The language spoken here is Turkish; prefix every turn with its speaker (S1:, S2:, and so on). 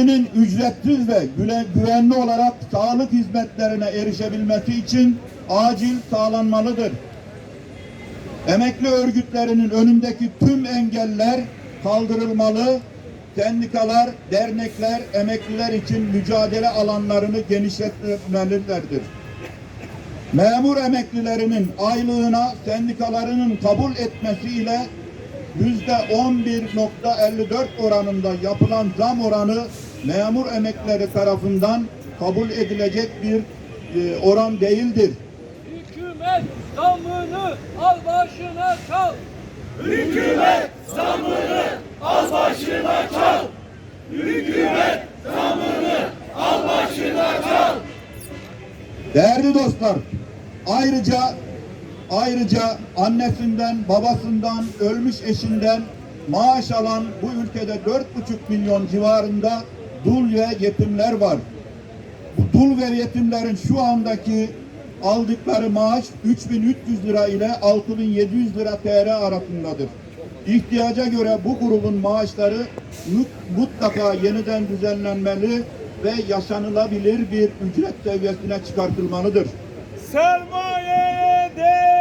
S1: Emeklinin ücretsiz ve güvenli olarak sağlık hizmetlerine erişebilmesi için acil sağlanmalıdır. Emekli örgütlerinin önündeki tüm engeller kaldırılmalı. Sendikalar, dernekler, emekliler için mücadele alanlarını genişletmelilerdir. Memur emeklilerinin aylığına sendikalarının kabul etmesiyle yüzde 11.54 oranında yapılan zam oranı memur emeklileri tarafından kabul edilecek bir e, oran değildir.
S2: Hükümet zamını al başına çal.
S1: Değerli dostlar, ayrıca ayrıca annesinden, babasından, ölmüş eşinden maaş alan bu ülkede 4,5 milyon civarında dul ve yetimler var. Bu dul ve yetimlerin şu andaki aldıkları maaş 3300 lira ile 6700 lira TL arasındadır. İhtiyaca göre bu grubun maaşları mut- mutlaka yeniden düzenlenmeli ve yaşanılabilir bir ücret seviyesine çıkartılmalıdır.
S2: Sermayeye değil,